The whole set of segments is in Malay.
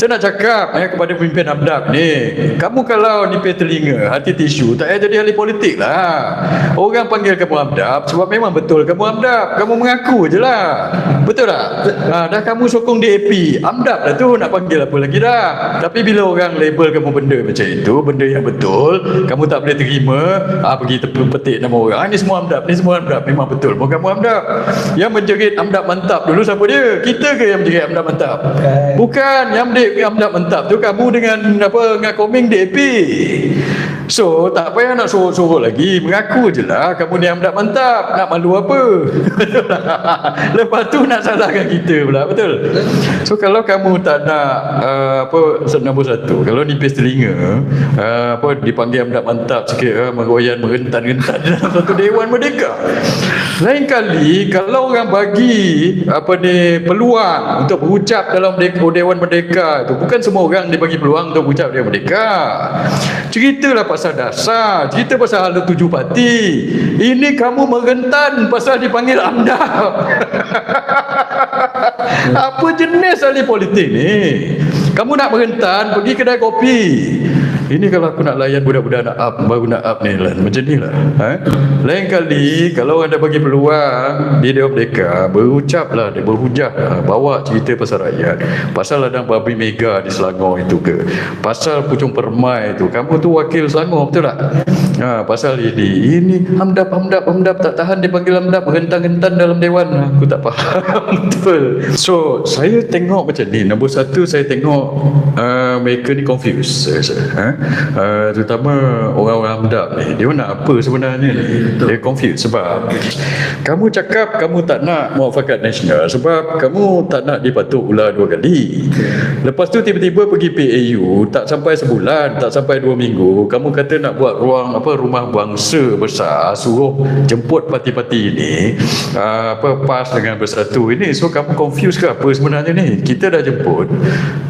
Saya nak cakap eh, kepada pemimpin AMDAP ni Kamu kalau nipis telinga Hati tisu Tak payah jadi ahli politik lah. Orang panggil kamu AMDAP Sebab memang betul kamu AMDAP Kamu mengaku je lah. Betul tak? Ha, dah kamu sokong DAP AMDAP dah tu nak panggil apa lagi dah. Tapi bila orang label kamu benda macam itu Benda yang betul Kamu tak boleh terima ha, Pergi tepi petik nama orang ha, Ni semua AMDAP Ni semua AMDAP Memang betul Pun kamu AMDAP Yang menjerit AMDAP mantap dulu siapa dia? Kita ke yang menjerit AMDAP mantap? Bukan. Yang menjerit AMDAP mantap tu. Kamu dengan apa Dengan koming DAP So tak payah nak suruh-suruh lagi. Mengaku je lah. Kamu ni AMDAP mantap. Nak malu apa? Lepas tu nak salahkan kita pula Betul? So kalau kamu tak nak uh, Apa Nombor satu Kalau nipis telinga uh, Apa Dipanggil AMDAP mantap sikit uh, Meroyan Merentan-rentan Dalam satu Dewan Merdeka. Lain kali Kalau orang bagi Apa ni Peluang Untuk berucap dalam Dewan Merdeka tu Bukan semua orang dibagi peluang Untuk berucap Dewan Merdeka. Ceritalah pasal dasar. Cerita pasal hala tujuh parti Ini kamu merentan Pasal dipanggil AMDAP Apa jenis ahli politik ni? Kamu nak merentan Pergi kedai kopi ini kalau aku nak layan budak-budak nak up Baru nak up ni lah. Macam ni lah. Ha? Lain kali Kalau orang dah bagi peluang Di Dewan Merdeka Berucap lah Berhujah lah Bawa cerita pasal rakyat. Pasal ladang babi mega Di Selangor itu ke? Pasal pucung permai tu Kamu tu wakil Selangor Betul tak? Ha, Pasal ini. Ini Hamdap Hamdap Hamdap tak tahan Dia panggil Hamdap Hentan-hentan dalam Dewan. Aku tak faham. Betul. So Saya tengok macam ni. Nombor satu Saya tengok uh, Mereka ni confused Saya rasa. Ha? Uh, terutama orang-orang AMDAP ni dia nak apa sebenarnya ni? Dia confused sebab kamu cakap kamu tak nak muafakat nasional sebab kamu tak nak dipatuk ular dua kali. Lepas tu tiba-tiba pergi PAU tak sampai sebulan tak sampai dua minggu kamu kata nak buat ruang apa rumah bangsa besar suruh jemput parti-parti ini uh, apa PAS dengan bersatu ini. So kamu confused ke apa sebenarnya ni? Kita dah jemput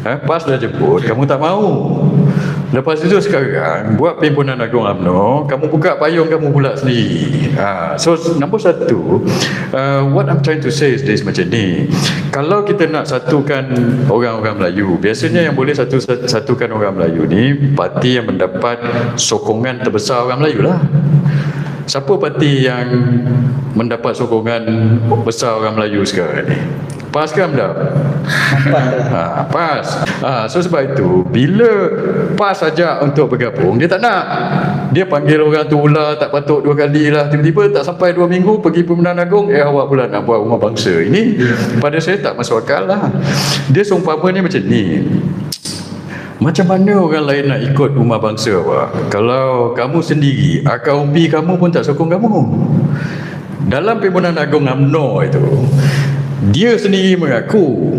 uh, PAS dah jemput kamu tak mau Lepas itu sekarang buat pimpinan agung UMNO, kamu buka payung kamu pula sendiri. Ha, so nombor satu, uh, what I'm trying to say is this macam ni. Kalau kita nak satukan orang-orang Melayu, biasanya yang boleh satu satukan orang Melayu ni parti yang mendapat sokongan terbesar orang Melayu lah. Siapa parti yang mendapat sokongan besar orang Melayu sekarang ni? PAS ke AMDAP? Ha, PAS. Ha, so sebab itu, bila PAS ajak untuk bergabung, dia tak nak. Dia panggil orang tu ular, tak patut dua kali lah. Tiba-tiba tak sampai dua minggu, pergi Pemerintahan Agung, eh awak pula nak buat rumah bangsa. Ini pada saya tak masuk akal lah. Dia seumpama ni macam ni. Macam mana orang lain nak ikut rumah bangsa apa? Kalau kamu sendiri, akar umbi kamu pun tak sokong kamu. Dalam Pimpinan Agung UMNO itu, dia sendiri mengaku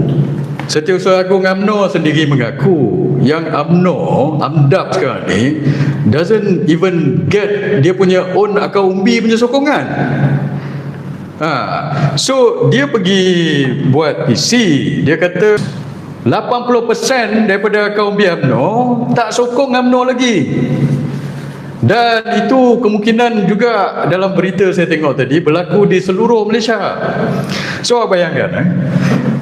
Setiausaha Agung UMNO sendiri mengaku yang UMNO, AMDAP sekarang ni doesn't even get dia punya own akar umbi punya sokongan. Ha. So dia pergi buat isi, dia kata 80% daripada akar umbi UMNO tak sokong UMNO lagi. Dan itu kemungkinan juga dalam berita saya tengok tadi berlaku di seluruh Malaysia. So bayangkan eh.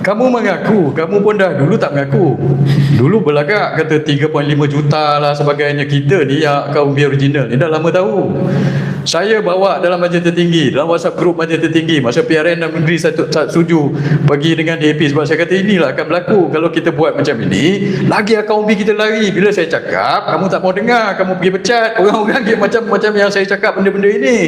Kamu mengaku, kamu pun dah dulu tak mengaku. Dulu berlagak kata 3.5 juta lah sebagainya kita ni yang kaum original ni dah lama tahu. Saya bawa dalam majlis tertinggi, dalam WhatsApp group majlis tertinggi, masa PRN dan Menteri tak setuju pergi dengan DAP sebab saya kata inilah akan berlaku kalau kita buat macam ini, lagi akaun umbi kita lari. Bila saya cakap, kamu tak mau dengar, kamu pergi pecat orang-orang yang macam macam yang saya cakap benda-benda ini.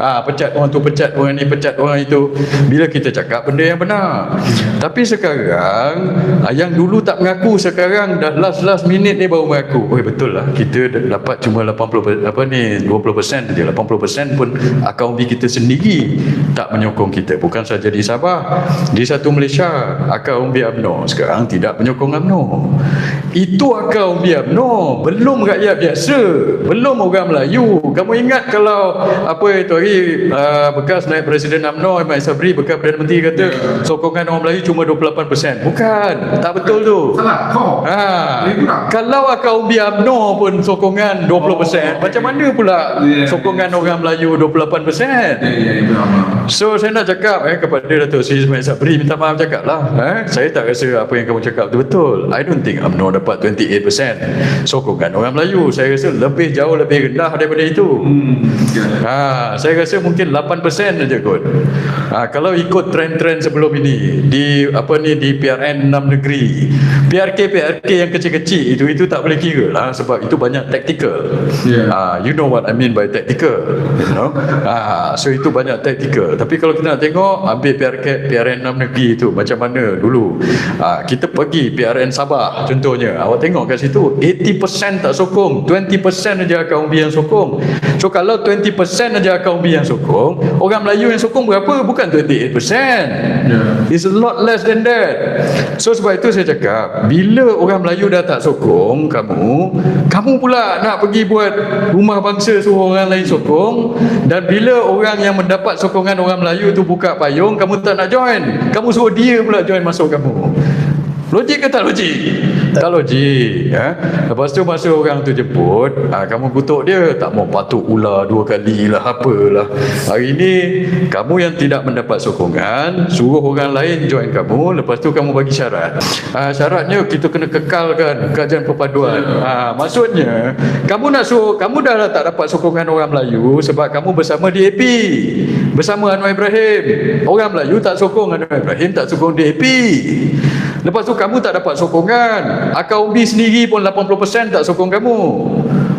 Ah, ha, pecat orang tu, pecat orang ni, pecat orang itu. Bila kita cakap benda yang benar. Tapi sekarang ah, yang dulu tak mengaku sekarang dah last last minute ni baru mengaku. Oh betul lah kita dapat cuma 80 apa ni 20% saja 80% pun akaun umbi kita sendiri tak menyokong kita. Bukan saja di Sabah di satu Malaysia akaun umbi UMNO sekarang tidak menyokong UMNO. Itu akaun umbi UMNO belum rakyat biasa belum orang Melayu. Kamu ingat kalau apa itu hari uh, bekas naik Presiden UMNO Imam Sabri bekas Perdana Menteri kata sokongan orang Melayu cuma 28% bukan tak betul tu. Salah ha. kalau akaun umbi UMNO pun sokongan 20% macam mana pula sokongan orang Melayu 28%. Ya, ya. So saya nak cakap eh, kepada Datuk Seri Ismail Sabri minta maaf cakap lah eh. Saya tak rasa apa yang kamu cakap tu betul I don't think UMNO dapat 28% Sokongan orang Melayu Saya rasa lebih jauh lebih rendah daripada itu Hmm, ya. Ha, saya rasa mungkin 8% saja kot. Ha, kalau ikut trend-trend sebelum ini di apa ni di PRN 6 negeri. PRK PRK yang kecil-kecil itu itu tak boleh kira lah sebab itu banyak tactical. Yeah. Ha, you know what I mean by tactical, you know. Ha, so itu banyak tactical. Tapi kalau kita nak tengok ambil PRK PRN 6 negeri itu macam mana dulu. Ha, kita pergi PRN Sabah contohnya. Awak tengok kat situ 80% tak sokong, 20% aja kaum yang sokong. So kalau 20% aja kaum yang sokong, orang Melayu yang sokong berapa? Bukan 28%. Yeah. It's a lot less than that. So sebab itu saya cakap, bila orang Melayu dah tak sokong kamu, kamu pula nak pergi buat rumah bangsa suruh orang lain sokong dan bila orang yang mendapat sokongan orang Melayu tu buka payung, kamu tak nak join. Kamu suruh dia pula join masuk kamu. Logik ke tak logik? Tak logik ya? Lepas tu masa orang tu jemput ha, Kamu kutuk dia Tak mau patuk ular dua kali lah Apalah. Hari ni Kamu yang tidak mendapat sokongan Suruh orang lain join kamu Lepas tu kamu bagi syarat. Ha, Syaratnya kita kena kekalkan Kajian perpaduan. Ha, Maksudnya Kamu nak suruh Kamu dah tak dapat sokongan orang Melayu Sebab kamu bersama DAP Bersama Anwar Ibrahim. Orang Melayu tak sokong Anwar Ibrahim Tak sokong DAP Lepas tu kamu tak dapat sokongan. Akar umbi sendiri pun 80% tak sokong kamu.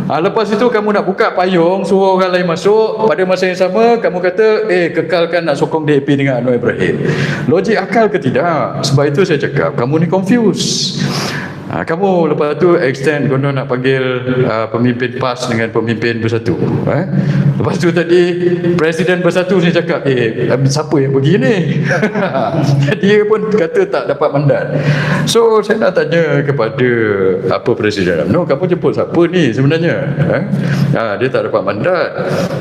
Ha, Lepas itu kamu nak buka payung Suruh orang lain masuk. Pada masa yang sama Kamu kata Eh kekalkan nak sokong DAP dengan Anwar Ibrahim. Logik akal ke tidak? Sebab itu saya cakap Kamu ni confused Ha, kamu lepas tu extend konon nak panggil uh, pemimpin PAS dengan pemimpin bersatu. Eh? Lepas tu tadi Presiden bersatu ni cakap, eh siapa yang pergi ni? Dia pun kata tak dapat mandat. So saya nak tanya kepada apa Presiden UMNO, kamu jemput siapa ni sebenarnya? Eh? Ha, dia tak dapat mandat.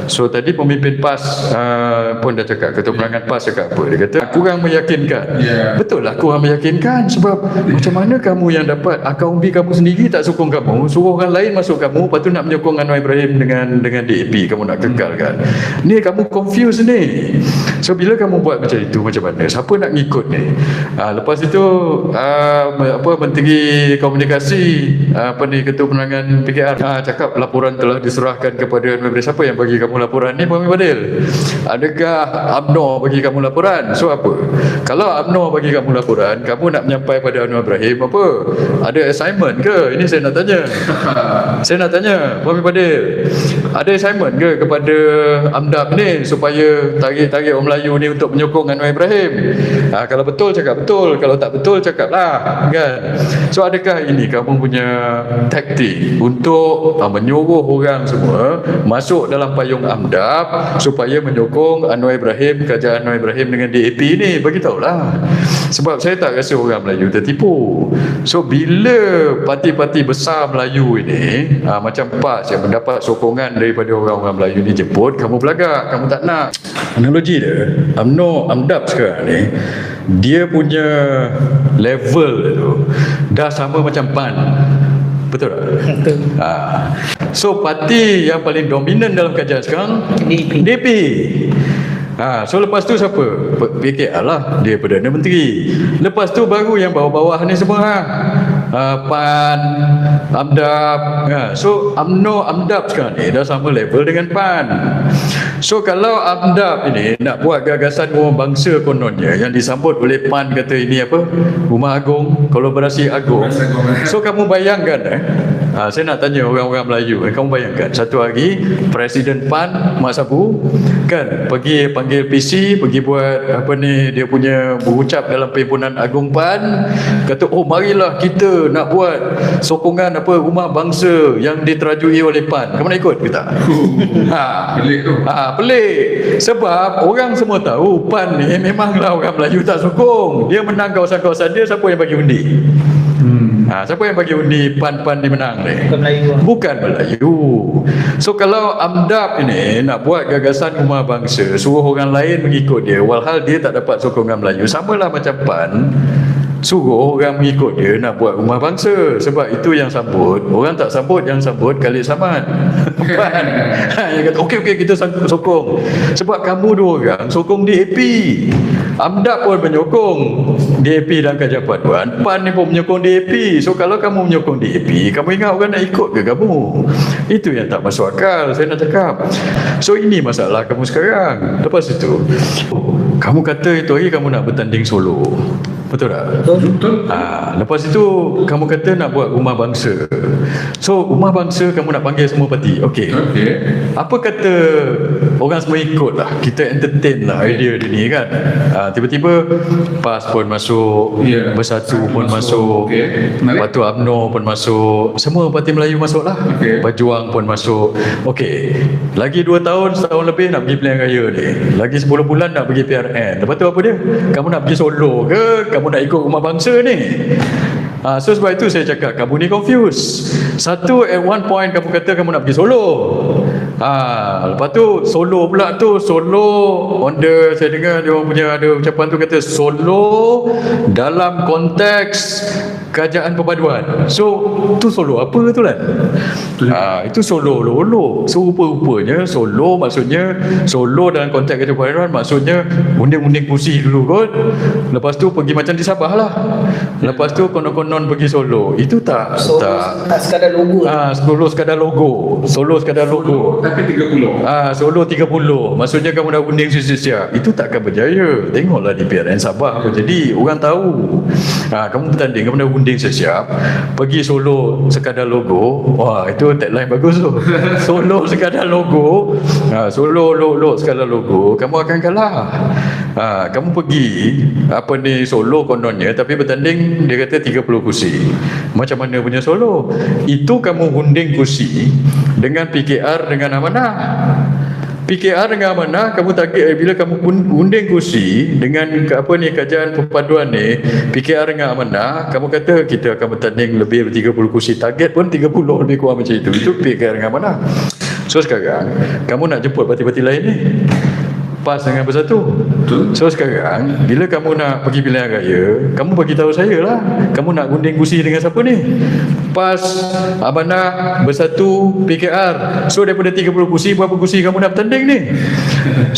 So tadi pemimpin PAS uh, pun dah cakap, ketua perangan PAS cakap apa? Dia kata kurang meyakinkan. Ya. Betul lah kurang meyakinkan sebab macam mana kamu yang dapat akar umbi kamu sendiri tak sokong kamu. Suruh orang lain masuk kamu lepas tu nak menyokong Anwar Ibrahim dengan dengan DAP kamu nak kekalkan ni kamu confused ni. So bila kamu buat macam itu macam mana? Siapa nak ngikut ni? Ha, lepas itu uh, apa Menteri Komunikasi uh, apa ni Ketua Penerangan PKR ha, cakap laporan telah diserahkan kepada Anwar Ibrahim. Siapa yang bagi kamu laporan ni Muhammad Badil adakah UMNO bagi kamu laporan? So apa? Kalau UMNO bagi kamu laporan kamu nak menyampai pada Anwar Ibrahim apa ada assignment ke? Ini saya nak tanya. Saya nak tanya Muhammad Badil ada assignment ke kepada AMDAP ni supaya tarik-tarik orang Melayu ni untuk menyokong Anwar Ibrahim? Ha, kalau betul cakap betul kalau tak betul cakap lah kan? So adakah ini kamu punya taktik untuk uh, menyuruh orang semua masuk dalam payung AMDAP supaya menyokong Anwar Ibrahim kerajaan Anwar Ibrahim dengan DAP ni beritahulah. Sebab saya tak rasa orang Melayu tertipu. So bila parti-parti besar Melayu ini uh, macam PAS yang mendapat sokongan daripada orang-orang Melayu ni jemput kamu belagak kamu tak nak analogi dia UMNO AMDAP sekarang ni dia punya level tu dah sama macam PAN betul tak? Betul. Ha. So parti yang paling dominan dalam kajian sekarang DAP. DAP. Ha, so lepas tu siapa? PKR lah Dia Perdana Menteri Lepas tu baru yang bawah-bawah ni semua ha. Ha, PAN AMDAP ha. So UMNO AMDAP sekarang ni Dah sama level dengan PAN So kalau AMDAP ini Nak buat gagasan rumah bangsa kononnya Yang disambut oleh PAN Kata ini apa Rumah Agung Kolaborasi Agung Kolaborasi Agung. So kamu bayangkan eh Ha, saya nak tanya orang-orang Melayu eh, Kamu bayangkan Satu hari Presiden PAN Mak Sabu Kan Pergi panggil PC Pergi buat Apa ni Dia punya Berucap dalam perhimpunan Agung PAN Kata oh marilah kita Nak buat Sokongan apa Rumah bangsa Yang diterajui oleh PAN Kamu nak ikut ke tak? ha. Pelik tu. Ha, pelik Sebab orang semua tahu PAN ni memanglah orang Melayu tak sokong Dia menang kawasan-kawasan dia Siapa yang bagi undi? Ha, siapa yang bagi undi PAN-PAN dia menang ni? Bukan Melayu. Bukan Melayu. So kalau AMDAP ini nak buat gagasan rumah bangsa, suruh orang lain mengikut dia, walhal dia tak dapat sokongan Melayu, samalah macam PAN. Suruh orang mengikut dia nak buat rumah bangsa. Sebab itu yang sambut. Orang tak sambut yang sambut kali saman kan? Ha, yang kata okey okey kita sokong. Sebab kamu dua orang sokong DAP AMDAP pun menyokong DAP dan Kerajaan Paduan. PAN ni pun menyokong DAP so kalau kamu menyokong DAP kamu ingat orang nak ikut ke kamu? Itu yang tak masuk akal saya nak cakap. So ini masalah kamu sekarang. Lepas itu kamu kata itu hari kamu nak bertanding solo betul tak? Betul. Ha, lepas itu kamu kata nak buat rumah bangsa. So rumah bangsa kamu nak panggil semua parti. Okey. Okey. Apa kata orang semua ikut lah Kita entertain lah idea dia ni kan ha, Tiba-tiba PAS pun masuk Ya. Bersatu pun masuk. masuk. Menarik. Lepas tu UMNO pun masuk Semua parti Melayu masuk lah Okey. Berjuang pun masuk Okey Lagi 2 tahun Setahun lebih nak pergi pilihan raya ni Lagi 10 bulan nak pergi PRN Lepas tu apa dia Kamu nak pergi solo ke Kamu nak ikut rumah bangsa ni Ha, so sebab itu saya cakap kamu ni confused. Satu at one point kamu kata kamu nak pergi solo. Ha, lepas tu solo pula tu solo on the saya dengar dia orang punya ada ucapan tu kata solo dalam konteks kerajaan perpaduan. So tu solo apa tu kan? Ha, itu solo lolo. So rupa-rupanya solo maksudnya solo dalam konteks kerajaan perpaduan maksudnya unding-unding kursi dulu kot. Lepas tu pergi macam di Sabah lah. Lepas tu konon-konon pergi solo. Itu tak So, tak tak sekadar logo. Ah, solo sekadar logo. Solo sekadar logo. Tapi 30. Ah, solo 30. Maksudnya kamu dah unding sia-sia. Itu takkan berjaya. Tengoklah di PRN Sabah apa jadi. Orang tahu. Ah, kamu bertanding, kamu dah unding sia-siap. Pergi solo sekadar logo. Wah, itu tagline bagus tu. Solo sekadar logo. Ah, solo lo lo sekadar logo. Kamu akan kalah. Ah, kamu pergi apa ni solo kononnya tapi bertanding dia kata 30 kursi. Macam mana punya solo? Itu kamu unding kursi dengan PKR dengan amanah. PKR dengan amanah kamu target eh, bila kamu un- unding kursi dengan apa ni kajian perpaduan ni PKR dengan amanah kamu kata kita akan bertanding lebih dari 30 kursi. Target pun 30 lebih kurang macam itu. Itu PKR dengan amanah. So sekarang kamu nak jemput parti-parti lain ni? PAS dengan bersatu Betul. So sekarang Bila kamu nak pergi pilihan raya Kamu bagi tahu saya lah. Kamu nak gunting kursi dengan siapa ni? PAS Abanah Bersatu PKR So daripada 30 kursi Berapa kursi kamu nak bertanding ni?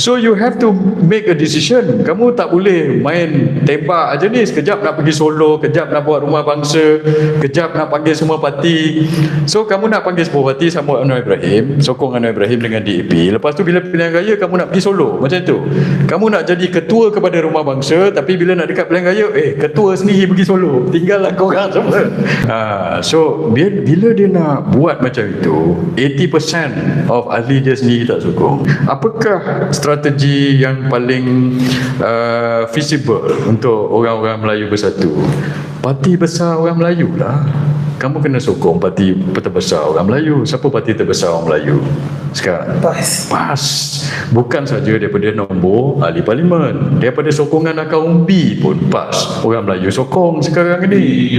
So you have to Make a decision. Kamu tak boleh Main tembak aja ni. Sekejap nak pergi solo Kejap nak buat rumah bangsa Kejap nak panggil semua parti. So kamu nak panggil semua parti Sama Anwar Ibrahim Sokong Anwar Ibrahim dengan DAP Lepas tu bila pilihan raya Kamu nak pergi solo. Macam tu. Kamu nak jadi ketua kepada rumah bangsa Tapi bila nak dekat pilihan raya Eh ketua sendiri pergi solo. Tinggallah korang semua. Ha, So bila, bila dia nak buat macam itu 80% of ahli dia sendiri tak sokong. Apakah strategi yang paling uh, feasible Untuk orang-orang Melayu bersatu? Parti besar orang Melayu lah kamu kena sokong parti terbesar orang Melayu. Siapa parti terbesar orang Melayu sekarang? PAS. PAS bukan saja daripada nombor ahli parlimen daripada sokongan akar umbi pun PAS orang Melayu sokong sekarang ini